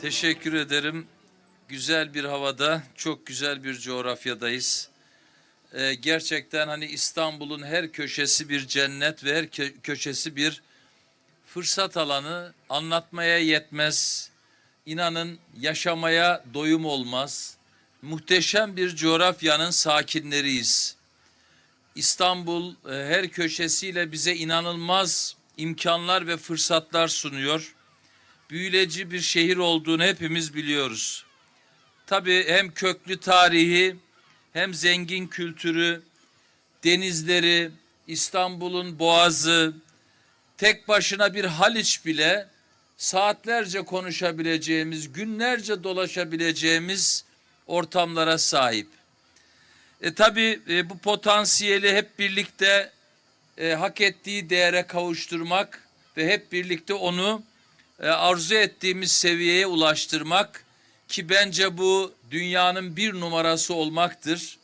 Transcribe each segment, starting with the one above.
Teşekkür ederim. Güzel bir havada, çok güzel bir coğrafyadayız. Ee, gerçekten hani İstanbul'un her köşesi bir cennet ve her kö- köşesi bir fırsat alanı. Anlatmaya yetmez. İnanın yaşamaya doyum olmaz. Muhteşem bir coğrafyanın sakinleriyiz. İstanbul e, her köşesiyle bize inanılmaz imkanlar ve fırsatlar sunuyor. Büyüleci bir şehir olduğunu hepimiz biliyoruz. Tabii hem köklü tarihi hem zengin kültürü, denizleri, İstanbul'un boğazı, tek başına bir Haliç bile saatlerce konuşabileceğimiz, günlerce dolaşabileceğimiz ortamlara sahip. E, tabii e, bu potansiyeli hep birlikte e, hak ettiği değere kavuşturmak ve hep birlikte onu e, arzu ettiğimiz seviyeye ulaştırmak ki bence bu dünyanın bir numarası olmaktır.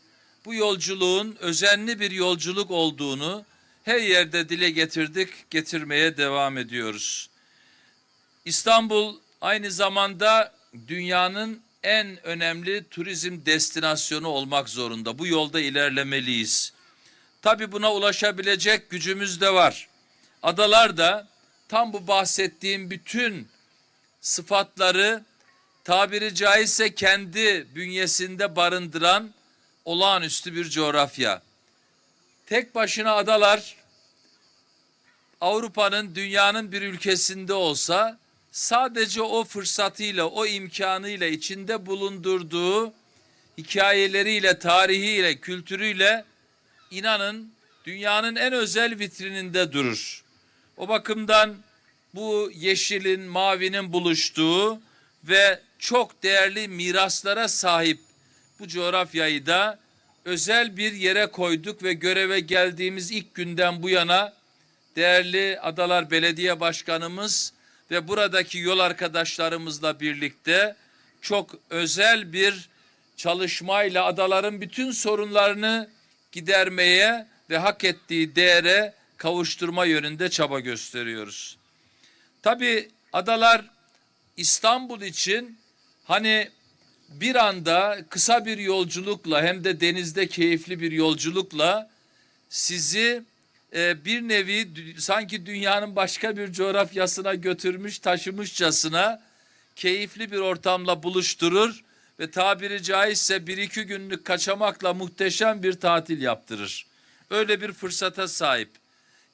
Bu yolculuğun özenli bir yolculuk olduğunu her yerde dile getirdik, getirmeye devam ediyoruz. İstanbul aynı zamanda dünyanın en önemli turizm destinasyonu olmak zorunda. Bu yolda ilerlemeliyiz. Tabii buna ulaşabilecek gücümüz de var. Adalar da tam bu bahsettiğim bütün sıfatları tabiri caizse kendi bünyesinde barındıran olağanüstü bir coğrafya. Tek başına adalar Avrupa'nın dünyanın bir ülkesinde olsa sadece o fırsatıyla, o imkanıyla içinde bulundurduğu hikayeleriyle, tarihiyle, kültürüyle inanın dünyanın en özel vitrininde durur. O bakımdan bu yeşilin, mavinin buluştuğu ve çok değerli miraslara sahip bu coğrafyayı da özel bir yere koyduk ve göreve geldiğimiz ilk günden bu yana değerli Adalar Belediye Başkanımız ve buradaki yol arkadaşlarımızla birlikte çok özel bir çalışmayla adaların bütün sorunlarını gidermeye ve hak ettiği değere kavuşturma yönünde çaba gösteriyoruz. Tabii adalar İstanbul için hani bir anda kısa bir yolculukla hem de denizde keyifli bir yolculukla sizi e, bir nevi sanki dünyanın başka bir coğrafyasına götürmüş taşımışçasına keyifli bir ortamla buluşturur ve tabiri caizse bir iki günlük kaçamakla muhteşem bir tatil yaptırır. Öyle bir fırsata sahip.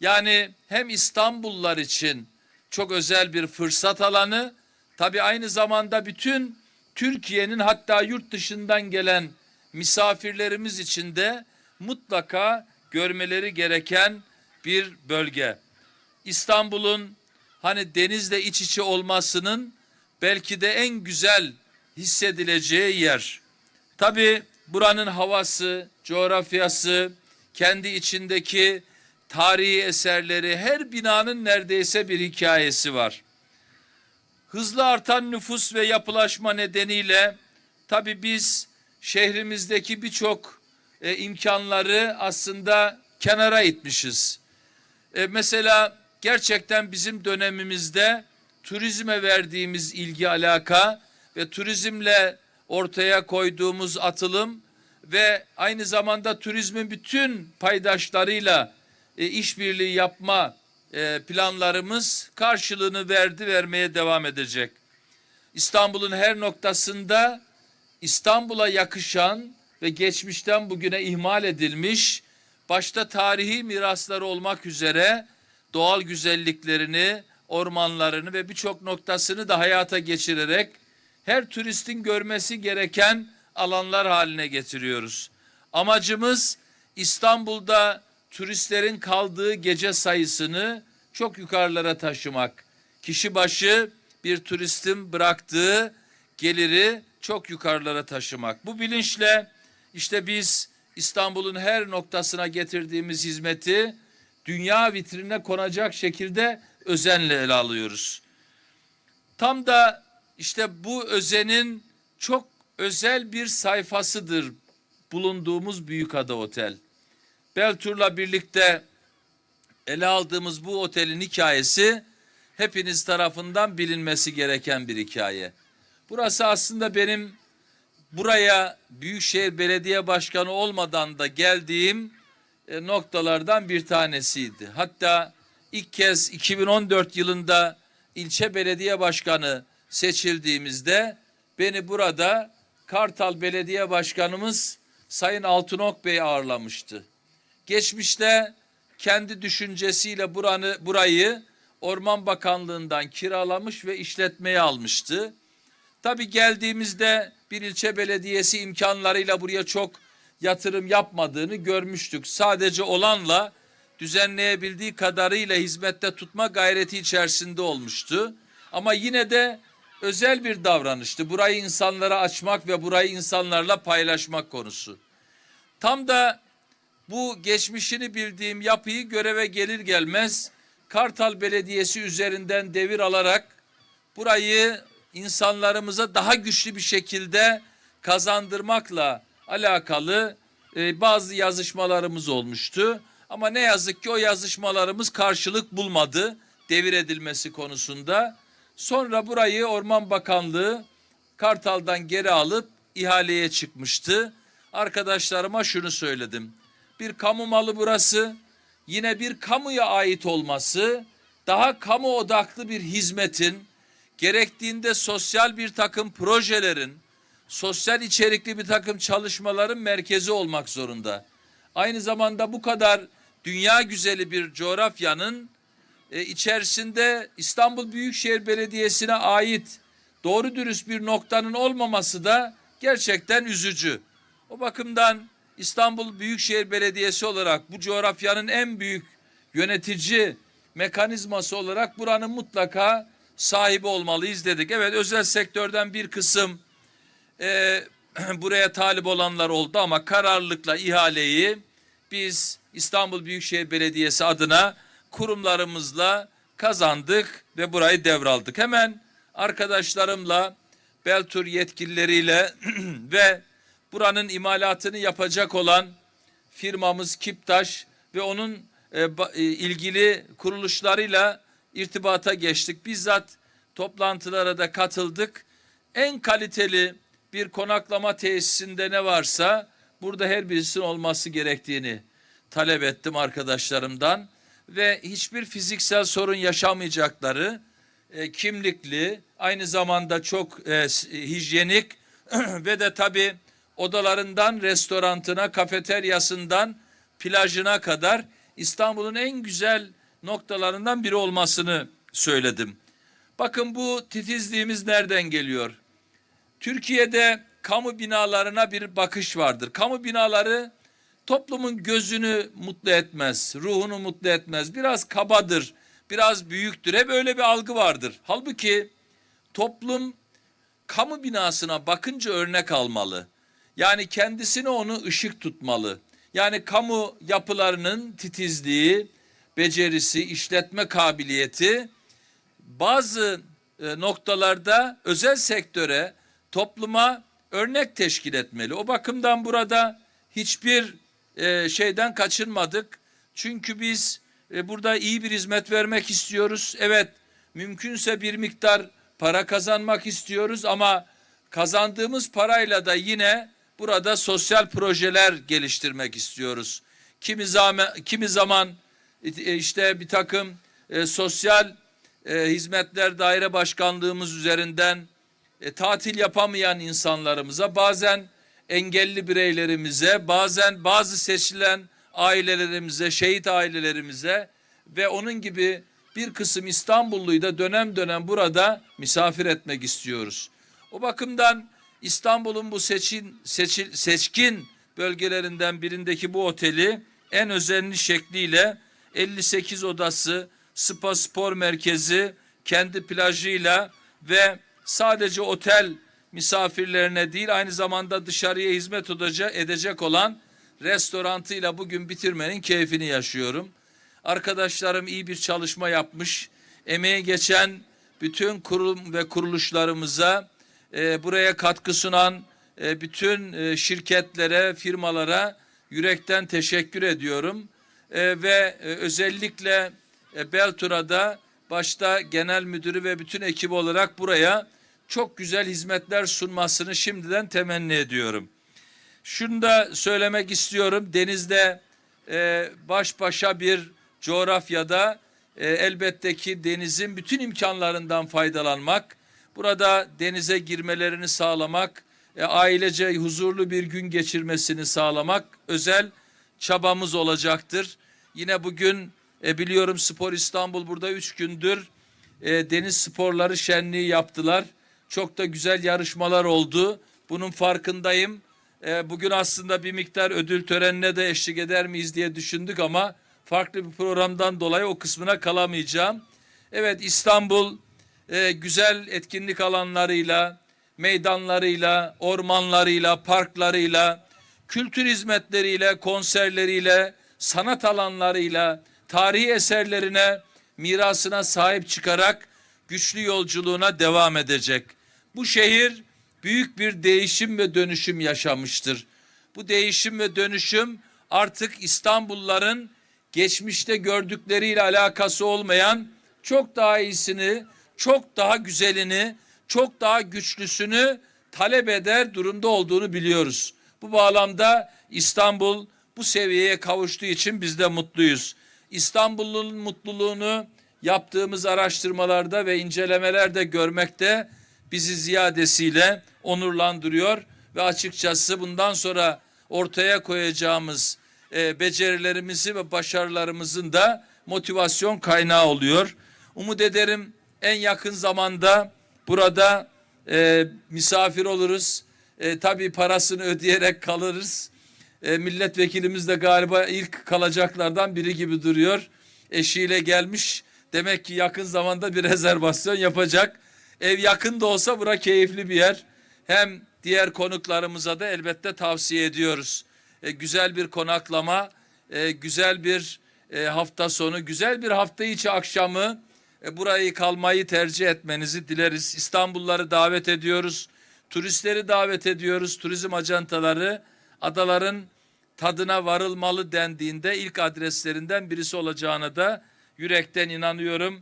Yani hem İstanbullular için çok özel bir fırsat alanı, tabii aynı zamanda bütün Türkiye'nin hatta yurt dışından gelen misafirlerimiz için de mutlaka görmeleri gereken bir bölge. İstanbul'un hani denizle iç içe olmasının belki de en güzel hissedileceği yer. Tabii buranın havası, coğrafyası, kendi içindeki tarihi eserleri, her binanın neredeyse bir hikayesi var. Hızlı artan nüfus ve yapılaşma nedeniyle tabii biz şehrimizdeki birçok e, imkanları aslında kenara itmişiz. E, mesela gerçekten bizim dönemimizde turizme verdiğimiz ilgi alaka ve turizmle ortaya koyduğumuz atılım ve aynı zamanda turizmin bütün paydaşlarıyla e, işbirliği yapma e, planlarımız karşılığını verdi vermeye devam edecek. İstanbul'un her noktasında İstanbul'a yakışan ve geçmişten bugüne ihmal edilmiş başta tarihi mirasları olmak üzere doğal güzelliklerini, ormanlarını ve birçok noktasını da hayata geçirerek her turistin görmesi gereken alanlar haline getiriyoruz. Amacımız İstanbul'da turistlerin kaldığı gece sayısını çok yukarılara taşımak. Kişi başı bir turistin bıraktığı geliri çok yukarılara taşımak. Bu bilinçle işte biz İstanbul'un her noktasına getirdiğimiz hizmeti dünya vitrine konacak şekilde özenle ele alıyoruz. Tam da işte bu özenin çok özel bir sayfasıdır bulunduğumuz Büyükada Otel. Beltur'la birlikte ele aldığımız bu otelin hikayesi hepiniz tarafından bilinmesi gereken bir hikaye. Burası aslında benim buraya Büyükşehir Belediye Başkanı olmadan da geldiğim e, noktalardan bir tanesiydi. Hatta ilk kez 2014 yılında ilçe belediye başkanı seçildiğimizde beni burada Kartal Belediye Başkanımız Sayın Altınok Bey ağırlamıştı. Geçmişte kendi düşüncesiyle buranı, burayı Orman Bakanlığı'ndan kiralamış ve işletmeye almıştı. Tabii geldiğimizde bir ilçe belediyesi imkanlarıyla buraya çok yatırım yapmadığını görmüştük. Sadece olanla düzenleyebildiği kadarıyla hizmette tutma gayreti içerisinde olmuştu. Ama yine de özel bir davranıştı. Burayı insanlara açmak ve burayı insanlarla paylaşmak konusu. Tam da bu geçmişini bildiğim yapıyı göreve gelir gelmez Kartal Belediyesi üzerinden devir alarak burayı insanlarımıza daha güçlü bir şekilde kazandırmakla alakalı e, bazı yazışmalarımız olmuştu. Ama ne yazık ki o yazışmalarımız karşılık bulmadı devir edilmesi konusunda. Sonra burayı Orman Bakanlığı Kartal'dan geri alıp ihaleye çıkmıştı. Arkadaşlarıma şunu söyledim. Bir kamu malı burası. Yine bir kamuya ait olması, daha kamu odaklı bir hizmetin, gerektiğinde sosyal bir takım projelerin, sosyal içerikli bir takım çalışmaların merkezi olmak zorunda. Aynı zamanda bu kadar dünya güzeli bir coğrafyanın e, içerisinde İstanbul Büyükşehir Belediyesi'ne ait doğru dürüst bir noktanın olmaması da gerçekten üzücü. O bakımdan İstanbul Büyükşehir Belediyesi olarak bu coğrafyanın en büyük yönetici mekanizması olarak buranın mutlaka sahibi olmalıyız dedik. Evet özel sektörden bir kısım e, buraya talip olanlar oldu ama kararlılıkla ihaleyi biz İstanbul Büyükşehir Belediyesi adına kurumlarımızla kazandık ve burayı devraldık. Hemen arkadaşlarımla Beltur yetkilileriyle ve buranın imalatını yapacak olan firmamız Kiptaş ve onun e, ba- e, ilgili kuruluşlarıyla irtibata geçtik. Bizzat toplantılara da katıldık. En kaliteli bir konaklama tesisinde ne varsa burada her birisinin olması gerektiğini talep ettim arkadaşlarımdan ve hiçbir fiziksel sorun yaşamayacakları e, kimlikli aynı zamanda çok e, hijyenik ve de tabii odalarından restorantına, kafeteryasından plajına kadar İstanbul'un en güzel noktalarından biri olmasını söyledim. Bakın bu titizliğimiz nereden geliyor? Türkiye'de kamu binalarına bir bakış vardır. Kamu binaları toplumun gözünü mutlu etmez, ruhunu mutlu etmez. Biraz kabadır, biraz büyüktür. Hep öyle bir algı vardır. Halbuki toplum kamu binasına bakınca örnek almalı. Yani kendisine onu ışık tutmalı. Yani kamu yapılarının titizliği, becerisi, işletme kabiliyeti bazı e, noktalarda özel sektöre, topluma örnek teşkil etmeli. O bakımdan burada hiçbir e, şeyden kaçınmadık. Çünkü biz e, burada iyi bir hizmet vermek istiyoruz. Evet, mümkünse bir miktar para kazanmak istiyoruz ama kazandığımız parayla da yine burada sosyal projeler geliştirmek istiyoruz. Kimi zaman, kimi zaman e, işte bir takım e, sosyal e, hizmetler daire başkanlığımız üzerinden e, tatil yapamayan insanlarımıza bazen engelli bireylerimize bazen bazı seçilen ailelerimize şehit ailelerimize ve onun gibi bir kısım İstanbulluyu da dönem dönem burada misafir etmek istiyoruz. O bakımdan İstanbul'un bu seçin, seçil, seçkin bölgelerinden birindeki bu oteli en özenli şekliyle 58 odası, spa spor merkezi, kendi plajıyla ve sadece otel misafirlerine değil aynı zamanda dışarıya hizmet edecek olan restorantıyla bugün bitirmenin keyfini yaşıyorum. Arkadaşlarım iyi bir çalışma yapmış. Emeğe geçen bütün kurum ve kuruluşlarımıza e, buraya katkı sunan e, bütün e, şirketlere, firmalara yürekten teşekkür ediyorum. E, ve özellikle Beltura'da başta genel müdürü ve bütün ekip olarak buraya çok güzel hizmetler sunmasını şimdiden temenni ediyorum. Şunu da söylemek istiyorum. Denizde e, baş başa bir coğrafyada e, elbette ki denizin bütün imkanlarından faydalanmak, burada denize girmelerini sağlamak, e, ailece huzurlu bir gün geçirmesini sağlamak özel çabamız olacaktır. Yine bugün e, biliyorum Spor İstanbul burada üç gündür e, deniz sporları şenliği yaptılar. Çok da güzel yarışmalar oldu. Bunun farkındayım. E, bugün aslında bir miktar ödül törenine de eşlik eder miyiz diye düşündük ama farklı bir programdan dolayı o kısmına kalamayacağım. Evet İstanbul e, güzel etkinlik alanlarıyla, meydanlarıyla, ormanlarıyla, parklarıyla, kültür hizmetleriyle, konserleriyle, sanat alanlarıyla, tarihi eserlerine, mirasına sahip çıkarak güçlü yolculuğuna devam edecek. Bu şehir büyük bir değişim ve dönüşüm yaşamıştır. Bu değişim ve dönüşüm artık İstanbulluların geçmişte gördükleriyle alakası olmayan çok daha iyisini, çok daha güzelini, çok daha güçlüsünü talep eder durumda olduğunu biliyoruz. Bu bağlamda İstanbul bu seviyeye kavuştuğu için biz de mutluyuz. İstanbul'un mutluluğunu yaptığımız araştırmalarda ve incelemelerde görmekte bizi ziyadesiyle onurlandırıyor ve açıkçası bundan sonra ortaya koyacağımız e, becerilerimizi ve başarılarımızın da motivasyon kaynağı oluyor. Umut ederim en yakın zamanda burada e, misafir oluruz. E, tabii parasını ödeyerek kalırız. E, milletvekilimiz de galiba ilk kalacaklardan biri gibi duruyor. Eşiyle gelmiş. Demek ki yakın zamanda bir rezervasyon yapacak. Ev yakın da olsa bura keyifli bir yer. Hem diğer konuklarımıza da elbette tavsiye ediyoruz. E, güzel bir konaklama, e, güzel bir e, hafta sonu, güzel bir hafta içi akşamı e, burayı kalmayı tercih etmenizi dileriz. İstanbulluları davet ediyoruz. Turistleri davet ediyoruz. Turizm ajantaları adaların tadına varılmalı dendiğinde ilk adreslerinden birisi olacağına da yürekten inanıyorum.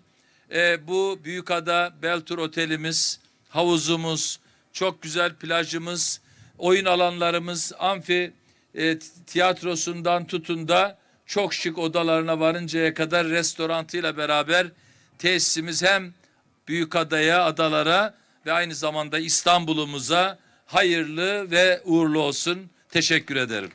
E, bu Büyükada Beltur Otelimiz, havuzumuz, çok güzel plajımız, oyun alanlarımız, amfi e, tiyatrosundan tutun da çok şık odalarına varıncaya kadar restorantıyla beraber tesisimiz hem Büyükada'ya, adalara ve aynı zamanda İstanbul'umuza hayırlı ve uğurlu olsun. Teşekkür ederim.